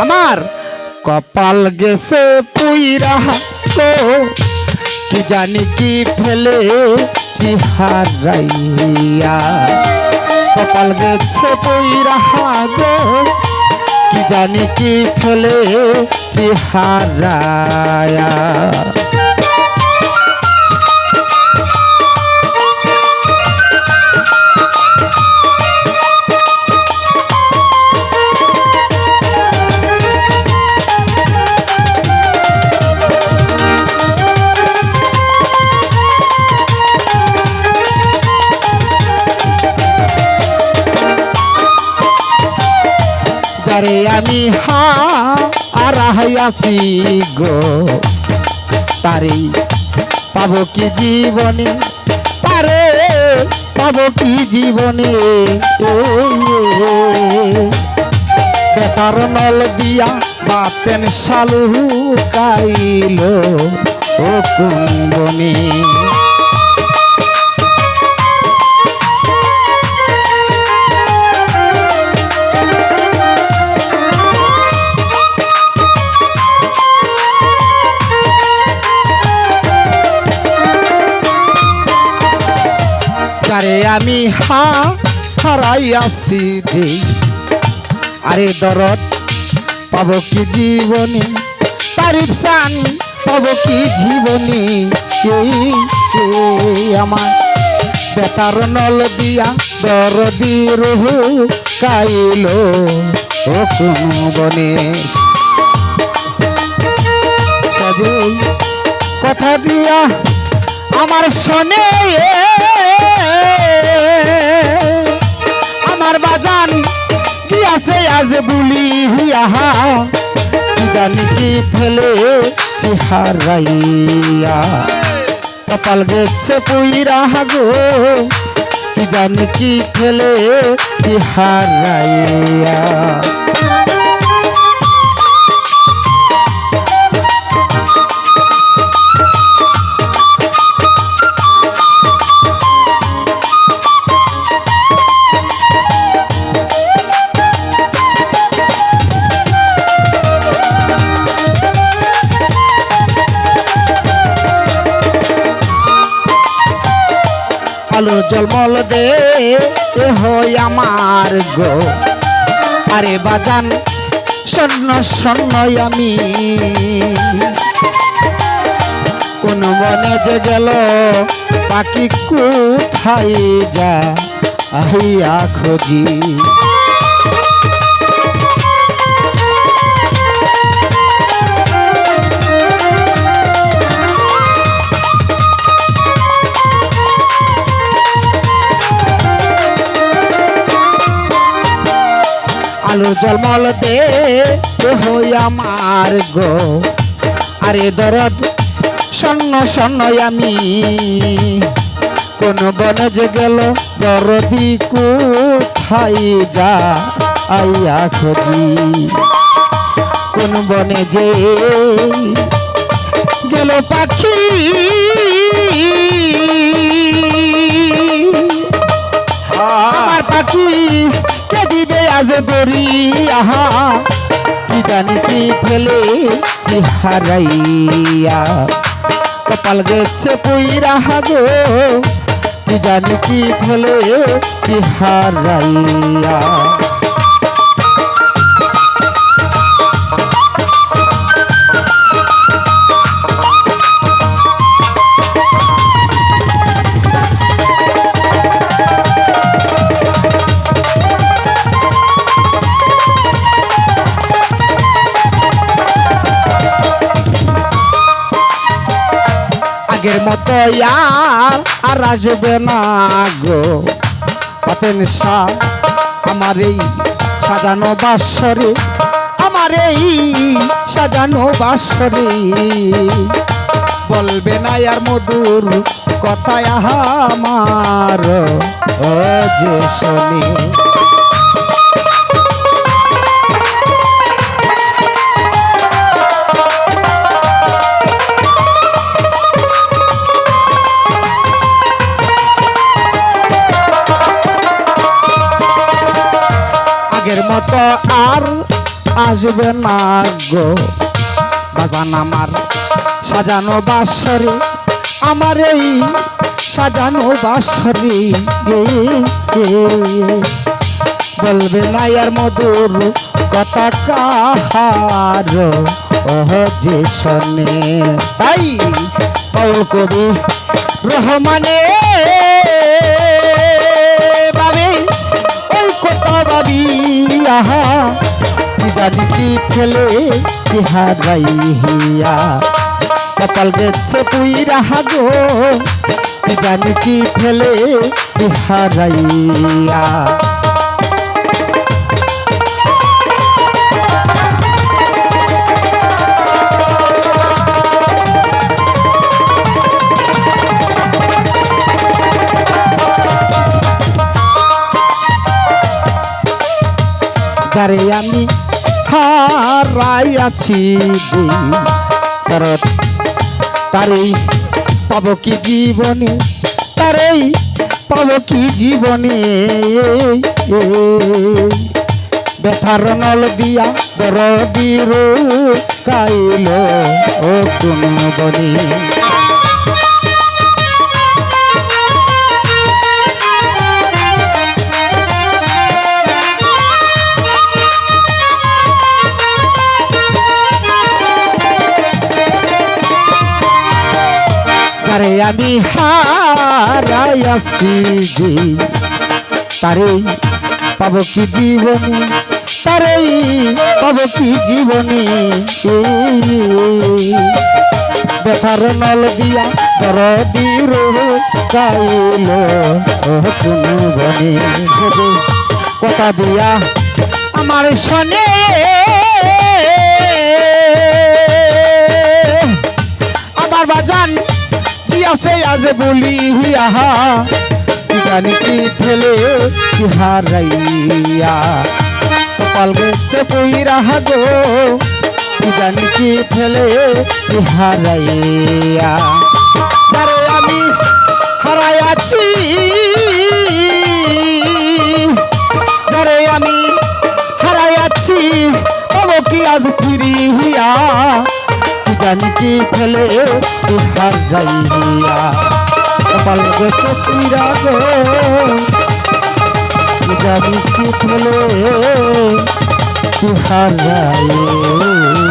আমার কপাল গেছে পুইরা তো, কি জানি কি ফেলে চিহারাইয়া কপাল গেছে পুইরা গো কি জানি কি ফেলে চিহারায়া যারে আমি হা আর হাইয়াছি গো। তারে পাবো কি জীবনে? তারে পাবো কি জীবনে? বেতার নল দিয়া বাতেন শালু কাইল ও কুম্বনে। যারে আমি হা হারাইয়াছি রে। আরে দরদ, পাব কি জীবনে? তারিফ সান, পাবো কি জীবনে? এই আমার? বেতার নল দিয়া দরদি রহু কাইল ও কোন বনে কথা দিয়া আমার শোনে। আহা ফেলে চেহারাইয়া। কপাল গেছে পুইরা গো জানি কি ফেলে চেহারাইয়া। আলোর জলমল দে হয় আমার গো। আরে বাজান, স্বর্ণ স্বর্ণ আমি। কোন মনে যে গেল, পাখি কোথায় যা আহিয়া খোঁজি। আলো জলমল দে আমার গো। আরে দরদ স্বর্ণ স্বর্ণ আমি। কোন বনে যে গেল, দরদি কোথায় যা আইয়া খোঁজি? কোন বনে যে গেল পাখি দরি আহা, কি জানি কি ফেলে চিহারাইয়া। কপাল গেছে পুইরা গো, কি জানি কি ফেলে চেহারাইয়া। মতো আর আর আসবে না গো। পাতেন শাহ আমার এই সাজানো বাসরে, আমার এই সাজানো বাসরে। বলবে না আর মধুর কথায় আমার, ও যে শোনে। মতো আর আসবে না গো বাজান আমার, সাজানো বাসরে আমার এই সাজানো বাসরে। বলবে না আর মধুর কথা কাহার, ওহ যে শোনে তাই কবি রহমানে ভাবি আহা, কি জানি কি ফেলে চেহারাই হিয়া। কপাল গেছে তুই রাহা গো, কি জানি কি ফেলে চেহারাইয়া যারে আমি হারাই আছি কারণ তারেই পাব কি জীবনে তারেই পাব কি জীবনে ব্যথার নল দিয়া দরদির কাইল ও কোন বনে তারে আমি হারাই আছি যে। তারে পাব কি জীবনে? তারে পাব কি জীবনে? ব্যথার নল দিয়া দরদির গাইল কোন বনে। কথা দিয়া আমার শনে আজ বলি আহা জানি কি ফেলে চেহারাইয়া। কপাল গেছে বই রাহা গো, জানি কি ফেলে চেহারাইয়া। তারে আমি হারাই আছি যারে আমি হারাই আছি কি আজ ফিরিয়া? কি জানি কি ফেলে চেহার গাইয়া কপাল গেছে তুইরা গো। কি ফেলে চেহার গাইয়া